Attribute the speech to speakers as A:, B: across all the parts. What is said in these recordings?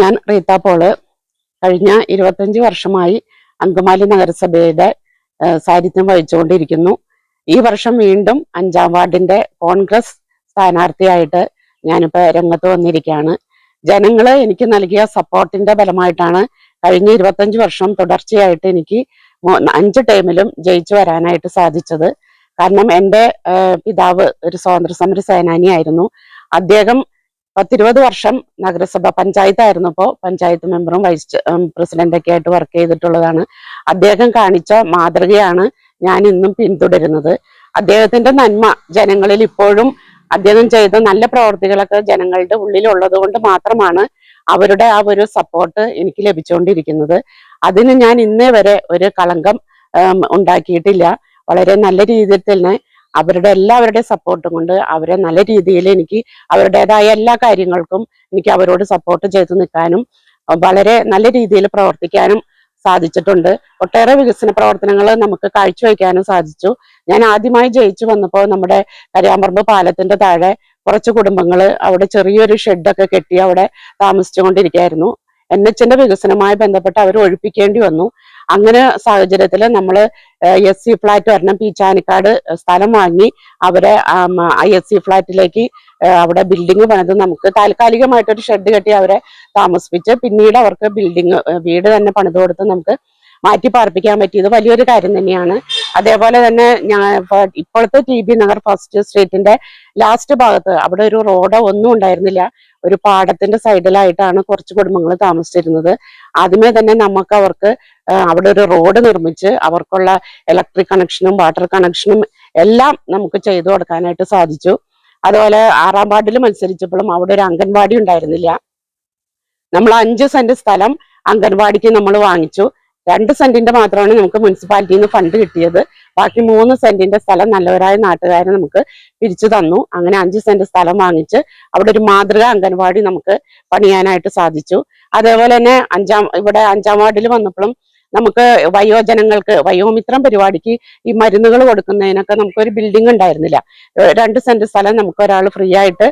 A: ഞാൻ റീത്ത പോൾ. കഴിഞ്ഞ ഇരുപത്തഞ്ച് വർഷമായി അങ്കമാലി നഗരസഭയുടെ സാന്നിധ്യം വഹിച്ചുകൊണ്ടിരിക്കുന്നു. ഈ വർഷം വീണ്ടും അഞ്ചാം വാർഡിന്റെ കോൺഗ്രസ് സ്ഥാനാർത്ഥിയായിട്ട് ഞാനിപ്പോ രംഗത്ത് വന്നിരിക്കുകയാണ്. ജനങ്ങൾ എനിക്ക് നൽകിയ സപ്പോർട്ടിന്റെ ഫലമായിട്ടാണ് കഴിഞ്ഞ ഇരുപത്തഞ്ച് വർഷം തുടർച്ചയായിട്ട് എനിക്ക് അഞ്ച് ടൈമിലും ജയിച്ചു വരാനായിട്ട് സാധിച്ചത്. കാരണം എന്റെ പിതാവ് ഒരു സ്വാതന്ത്ര്യ സമര സേനാനിയായിരുന്നു. അദ്ദേഹം പത്തിരുപത് വർഷം നഗരസഭ പഞ്ചായത്തായിരുന്നപ്പോൾ പഞ്ചായത്ത് മെമ്പറും വൈസ് പ്രസിഡന്റൊക്കെ ആയിട്ട് വർക്ക് ചെയ്തിട്ടുള്ളതാണ്. അദ്ദേഹം കാണിച്ച മാതൃകയാണ് ഞാൻ ഇന്നും പിന്തുടരുന്നത്. അദ്ദേഹത്തിന്റെ നന്മ ജനങ്ങളിൽ ഇപ്പോഴും അദ്ദേഹം ചെയ്ത നല്ല പ്രവർത്തികളൊക്കെ ജനങ്ങളുടെ ഉള്ളിലുള്ളത് കൊണ്ട് മാത്രമാണ് അവരുടെ ആ ഒരു സപ്പോർട്ട് എനിക്ക് ലഭിച്ചുകൊണ്ടിരിക്കുന്നത് അതിന് ഞാൻ ഇന്നേ വരെ ഒരു കളങ്കം ഉണ്ടാക്കിയിട്ടില്ല. വളരെ നല്ല രീതിയിൽ തന്നെ അവരുടെ എല്ലാവരുടെ സപ്പോർട്ടും കൊണ്ട് അവരെ നല്ല രീതിയിൽ എനിക്ക് അവരുടേതായ എല്ലാ കാര്യങ്ങൾക്കും എനിക്ക് അവരോട് സപ്പോർട്ട് ചെയ്ത് നിൽക്കാനും വളരെ നല്ല രീതിയിൽ പ്രവർത്തിക്കാനും സാധിച്ചിട്ടുണ്ട്. ഒട്ടേറെ വികസന പ്രവർത്തനങ്ങൾ നമുക്ക് കാഴ്ചവെക്കാനും സാധിച്ചു. ഞാൻ ആദ്യമായി ജയിച്ചു വന്നപ്പോൾ നമ്മുടെ കരിയാമ്പറമ്പ് പാലത്തിന്റെ താഴെ കുറച്ച് കുടുംബങ്ങൾ അവിടെ ചെറിയൊരു ഷെഡൊക്കെ കെട്ടി അവിടെ താമസിച്ചുകൊണ്ടിരിക്കുകയായിരുന്നു. എൻ എച്ചിന്റെ വികസനവുമായി ബന്ധപ്പെട്ട് അവർ ഒഴിപ്പിക്കേണ്ടി വന്നു. അങ്ങനെ സാഹചര്യത്തിൽ നമ്മൾ എസ് സി ഫ്ലാറ്റ് വരണം പീച്ചാനിക്കാട് സ്ഥലം വാങ്ങി അവരെ എസ് സി ഫ്ലാറ്റിലേക്ക് അവിടെ ബിൽഡിംഗ് പണിത് നമുക്ക് താൽക്കാലികമായിട്ടൊരു ഷെഡ് കെട്ടി അവരെ താമസിപ്പിച്ച് പിന്നീട് അവർക്ക് ബിൽഡിംഗ് വീട് തന്നെ പണിത് കൊടുത്ത് നമുക്ക് മാറ്റി പാർപ്പിക്കാൻ പറ്റിയത് വലിയൊരു കാര്യം തന്നെയാണ്. അതേപോലെ തന്നെ ഞാൻ ഇപ്പോഴത്തെ ടി ബി നഗർ ഫസ്റ്റ് സ്ട്രീറ്റിന്റെ ലാസ്റ്റ് ഭാഗത്ത് അവിടെ ഒരു റോഡ് ഒന്നും ഉണ്ടായിരുന്നില്ല. ഒരു പാടത്തിന്റെ സൈഡിലായിട്ടാണ് കുറച്ച് കുടുംബങ്ങൾ താമസിച്ചിരുന്നത്. ആദ്യമേ തന്നെ നമുക്ക് അവർക്ക് അവിടെ ഒരു റോഡ് നിർമ്മിച്ച് അവർക്കുള്ള ഇലക്ട്രിക് കണക്ഷനും വാട്ടർ കണക്ഷനും എല്ലാം നമുക്ക് ചെയ്തു കൊടുക്കാനായിട്ട് സാധിച്ചു. അതുപോലെ ആറാം വാർഡിൽ മത്സരിച്ചപ്പോഴും അവിടെ ഒരു അംഗൻവാടി ഉണ്ടായിരുന്നില്ല. നമ്മൾ അഞ്ച് സെന്റ് സ്ഥലം അംഗൻവാടിക്ക് നമ്മൾ വാങ്ങിച്ചു. രണ്ട് സെന്റിന്റെ മാത്രമാണ് നമുക്ക് മുനിസിപ്പാലിറ്റിയിൽ നിന്ന് ഫണ്ട് കിട്ടിയത്. ബാക്കി മൂന്ന് സെന്റിന്റെ സ്ഥലം നല്ലവരായ നാട്ടുകാരെ നമുക്ക് പിരിച്ചു തന്നു. അങ്ങനെ അഞ്ച് സെന്റ് സ്ഥലം വാങ്ങിച്ച് അവിടെ ഒരു മാതൃക അംഗൻവാടി നമുക്ക് പണിയാനായിട്ട് സാധിച്ചു. അതേപോലെ തന്നെ അഞ്ചാം ഇവിടെ അഞ്ചാം വാർഡിൽ വന്നപ്പോഴും നമുക്ക് വയോജനങ്ങൾക്ക് വയോമിത്രം പരിപാടിക്ക് ഈ മരുന്നുകൾ കൊടുക്കുന്നതിനൊക്കെ നമുക്കൊരു ബിൽഡിംഗ് ഉണ്ടായിരുന്നില്ല. രണ്ട് സെന്റ് സ്ഥലം നമുക്ക് ഒരാൾ ഫ്രീ ആയിട്ട്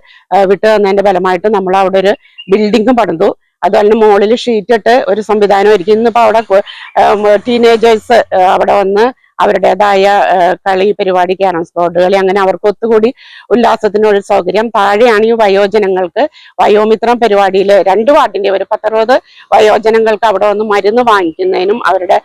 A: വിട്ടു തന്നതിന്റെ ഫലമായിട്ട് നമ്മൾ അവിടെ ഒരു ബിൽഡിംഗ് പണിതു. തന്നെ മുകളിൽ ഷീറ്റ് ഇട്ട് ഒരു സംവിധാനം ആയിരിക്കും. ഇന്നിപ്പോ അവിടെ ടീനേജേഴ്സ് അവിടെ വന്ന് അവരുടേതായ കളി പരിപാടി ക്യാരംസ് ബോർഡ് കളി അങ്ങനെ അവർക്ക് ഒത്തുകൂടി ഉല്ലാസത്തിനുള്ള സൗകര്യം. താഴെയാണ് ഈ വയോജനങ്ങൾക്ക് വയോമിത്രം പരിപാടിയിൽ രണ്ട് വാർഡിന്റെ ഒരു പത്തറുപത് വയോജനങ്ങൾക്ക് അവിടെ വന്ന് മരുന്ന് വാങ്ങിക്കുന്നതിനും അവരുടെ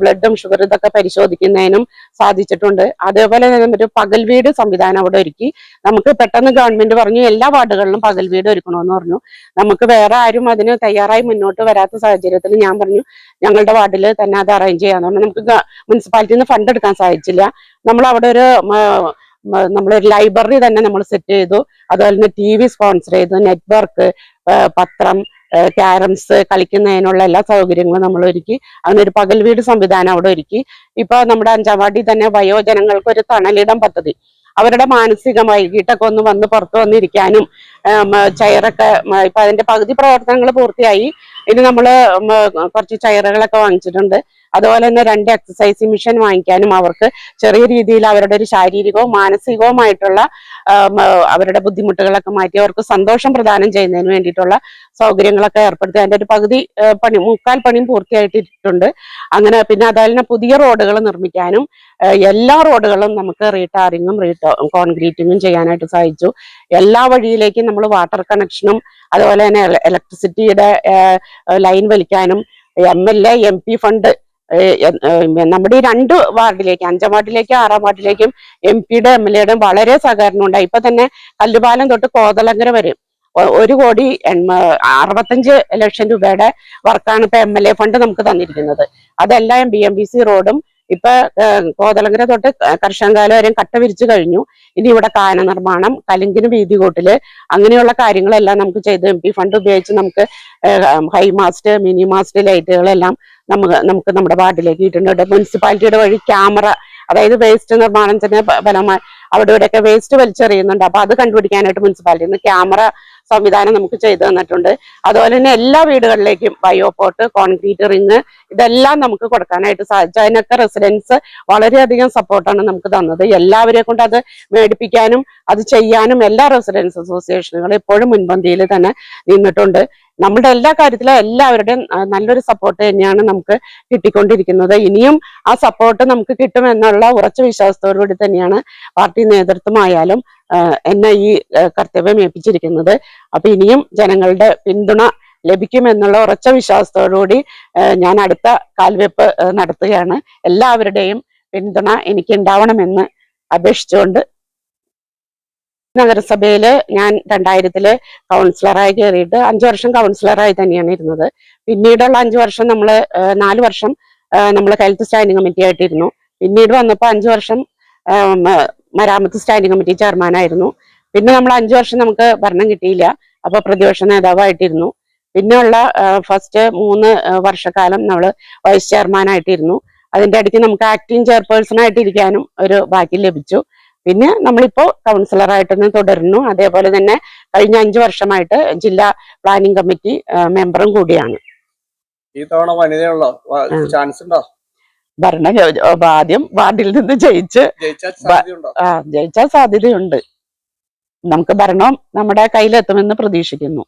A: ബ്ലഡും ഷുഗർ ഇതൊക്കെ പരിശോധിക്കുന്നതിനും സാധിച്ചിട്ടുണ്ട്. അതേപോലെ തന്നെ ഒരു പകൽ വീട് സംവിധാനം അവിടെ ഒരുക്കി. നമുക്ക് പെട്ടെന്ന് ഗവൺമെന്റ് പറഞ്ഞു എല്ലാ വാർഡുകളിലും പകൽ വീട് ഒരുക്കണമെന്ന് പറഞ്ഞു. നമുക്ക് വേറെ ആരും അതിന് തയ്യാറായി മുന്നോട്ട് വരാത്ത സാഹചര്യത്തിൽ ഞാൻ പറഞ്ഞു ഞങ്ങളുടെ വാർഡിൽ തന്നെ അത് അറേഞ്ച് ചെയ്യാന്ന് പറഞ്ഞു. നമുക്ക് മുനിസിപ്പാലിറ്റിയിൽ നിന്ന് ഫണ്ട് എടുക്കാൻ സാധിച്ചില്ല. നമ്മൾ അവിടെ ഒരു നമ്മളൊരു ലൈബ്രറി തന്നെ നമ്മൾ സെറ്റ് ചെയ്തു. അതുപോലെ തന്നെ ടി വി സ്പോൺസർ ചെയ്തു. നെറ്റ്വർക്ക് പത്രം ക്യാരംസ് കളിക്കുന്നതിനുള്ള എല്ലാ സൗകര്യങ്ങളും നമ്മൾ ഒരുക്കി. അതിനൊരു പകൽ വീട് സംവിധാനം അവിടെ ഒരുക്കി. ഇപ്പൊ നമ്മുടെ അഞ്ചാം തന്നെ വയോജനങ്ങൾക്ക് ഒരു തണലിടം പദ്ധതി. അവരുടെ മാനസികമായി വൈകിട്ടൊക്കെ ഒന്ന് വന്ന് പുറത്തു വന്നിരിക്കാനും ചെയറൊക്കെ ഇപ്പൊ അതിന്റെ പകുതി പ്രവർത്തനങ്ങൾ പൂർത്തിയായി. ഇനി നമ്മൾ കുറച്ച് ചെയറുകളൊക്കെ വാങ്ങിച്ചിട്ടുണ്ട്. അതുപോലെ തന്നെ രണ്ട് എക്സസൈസ് മിഷൻ വാങ്ങിക്കാനും അവർക്ക് ചെറിയ രീതിയിൽ അവരുടെ ഒരു ശാരീരികവും മാനസികവുമായിട്ടുള്ള അവരുടെ ബുദ്ധിമുട്ടുകളൊക്കെ മാറ്റി അവർക്ക് സന്തോഷം പ്രദാനം ചെയ്യുന്നതിന് വേണ്ടിയിട്ടുള്ള സൗകര്യങ്ങളൊക്കെ ഏർപ്പെടുത്തി. അതിന്റെ ഒരു പകുതി പണി മുക്കാൽ പണിയും പൂർത്തിയായിട്ടിട്ടുണ്ട്. അങ്ങനെ പിന്നെ തന്നെ പുതിയ റോഡുകൾ നിർമ്മിക്കാനും എല്ലാ റോഡുകളും നമുക്ക് റീടാറിങ്ങും റീടോ കോൺക്രീറ്റിങ്ങും ചെയ്യാനായിട്ട് സാധിച്ചു എല്ലാ വഴിയിലേക്കും നമ്മൾ വാട്ടർ കണക്ഷനും അതുപോലെ തന്നെ ഇലക്ട്രിസിറ്റിയുടെ line വലിക്കാനും M L A M P fund നമ്മുടെ ഈ രണ്ട് വാർഡിലേക്ക് അഞ്ചാം വാർഡിലേക്കും ആറാം വാർഡിലേക്കും എം പിയുടെ എം എൽ എയുടെയും വളരെ സഹകരണം ഉണ്ടായി. ഇപ്പൊ തന്നെ കല്ലുപാലം തൊട്ട് കോതലങ്കര വരെ ഒരു കോടി അറുപത്തഞ്ച് ലക്ഷം രൂപയുടെ വർക്കാണ് ഇപ്പൊ എം എൽ എ ഫണ്ട് നമുക്ക് തന്നിരിക്കുന്നത്. അതെല്ലാം ബി എം ബി സി റോഡും ഇപ്പൊ ഏഹ്, കോതലങ്കര തൊട്ട് കർഷങ്കാല വരെയും കട്ട വിരിച്ചു കഴിഞ്ഞു. ഇനി ഇവിടെ കാന നിർമ്മാണം കലിങ്കിന് വീതി കൂട്ടിൽ അങ്ങനെയുള്ള കാര്യങ്ങളെല്ലാം നമുക്ക് ചെയ്ത് എം പി ഫണ്ട് ഉപയോഗിച്ച് നമുക്ക് ഹൈ മാസ്റ്റ് മിനി മാസ്റ്റ് ലൈറ്റുകളെല്ലാം നമുക്ക് നമുക്ക് നമ്മുടെ വാർഡിലേക്ക് ഇട്ടിട്ടുണ്ട്. മുനിസിപ്പാലിറ്റിയുടെ വഴി ക്യാമറ അതായത് വേസ്റ്റ് നിർമ്മാണത്തിന് ഫലമായി അവിടെ ഇവിടെയൊക്കെ വേസ്റ്റ് വലിച്ചെറിയുന്നുണ്ട്. അപ്പൊ അത് കണ്ടുപിടിക്കാനായിട്ട് മുനിസിപ്പാലിറ്റിയിൽ നിന്ന് ക്യാമറ സംവിധാനം നമുക്ക് ചെയ്തു തന്നിട്ടുണ്ട്. അതുപോലെ തന്നെ എല്ലാ വീടുകളിലേക്കും ബയോപോട്ട് കോൺക്രീറ്റ് റിങ് ഇതെല്ലാം നമുക്ക് കൊടുക്കാനായിട്ട് സാധിച്ചു. അതിനൊക്കെ റെസിഡൻസ് വളരെയധികം സപ്പോർട്ടാണ് നമുക്ക് തന്നത്. എല്ലാവരെ കൊണ്ട് അത് മേടിപ്പിക്കാനും അത് ചെയ്യാനും എല്ലാ റെസിഡൻസ് അസോസിയേഷനുകളും എപ്പോഴും മുൻപന്തിയിൽ തന്നെ നിന്നിട്ടുണ്ട്. നമ്മുടെ എല്ലാ കാര്യത്തിലും എല്ലാവരുടെയും നല്ലൊരു സപ്പോർട്ട് തന്നെയാണ് നമുക്ക് കിട്ടിക്കൊണ്ടിരിക്കുന്നത്. ഇനിയും ആ സപ്പോർട്ട് നമുക്ക് കിട്ടുമെന്നുള്ള ഉറച്ച വിശ്വാസത്തോടുകൂടി തന്നെയാണ് പാർട്ടി നേതൃത്വമായാലും എന്നെ ഈ കർത്തവ്യം ഏൽപ്പിച്ചിരിക്കുന്നത്. അപ്പൊ ഇനിയും ജനങ്ങളുടെ പിന്തുണ ലഭിക്കുമെന്നുള്ള ഉറച്ച വിശ്വാസത്തോടുകൂടി ഞാൻ അടുത്ത കാൽവെപ്പ് നടത്തുകയാണ്. എല്ലാവരുടെയും പിന്തുണ എനിക്ക് ഉണ്ടാവണമെന്ന് അപേക്ഷിച്ചുകൊണ്ട് നഗരസഭയിൽ ഞാൻ രണ്ടായിരത്തിൽ കൗൺസിലറായി കയറിയിട്ട് അഞ്ചു വർഷം കൗൺസിലറായി തന്നെയാണ് ഇരുന്നത്. പിന്നീടുള്ള അഞ്ചു വർഷം നമ്മൾ നാല് വർഷം നമ്മൾ ഹെൽത്ത് സ്റ്റാൻഡിംഗ് കമ്മിറ്റി ആയിട്ടിരുന്നു പിന്നീട് വന്നപ്പോൾ അഞ്ചു വർഷം മരാമത്ത് സ്റ്റാൻഡിംഗ് കമ്മിറ്റി ചെയർമാനായിരുന്നു പിന്നെ നമ്മൾ അഞ്ചു വർഷം നമുക്ക് ഭരണം കിട്ടിയില്ല. അപ്പൊ പ്രതിപക്ഷ നേതാവായിട്ടിരുന്നു. പിന്നെയുള്ള ഫസ്റ്റ് മൂന്ന് വർഷക്കാലം നമ്മൾ വൈസ് ചെയർമാനായിട്ടിരുന്നു അതിന്റെ അടുത്ത് നമുക്ക് ആക്ടിംഗ് ചെയർപേഴ്സൺ ആയിട്ട് ഇരിക്കാനും ഒരു ഭാഗ്യം ലഭിച്ചു. പിന്നെ നമ്മളിപ്പോ കൗൺസിലറായിട്ട് തന്നെ തുടരുന്നു. അതേപോലെ തന്നെ കഴിഞ്ഞ അഞ്ചു വർഷമായിട്ട് ജില്ലാ പ്ലാനിംഗ് കമ്മിറ്റി മെമ്പറും കൂടിയാണ്.
B: ഈ തവണ വനിതയുള്ള. ചാൻസ് ഉണ്ടോ?
A: ഭരണ ആദ്യം വാർഡിൽ നിന്ന് ജയിച്ച് ആ ജയിച്ചാൽ സാധ്യതയുണ്ട്. നമുക്ക് ഭരണം നമ്മുടെ കയ്യിലെത്തുമെന്ന് പ്രതീക്ഷിക്കുന്നു.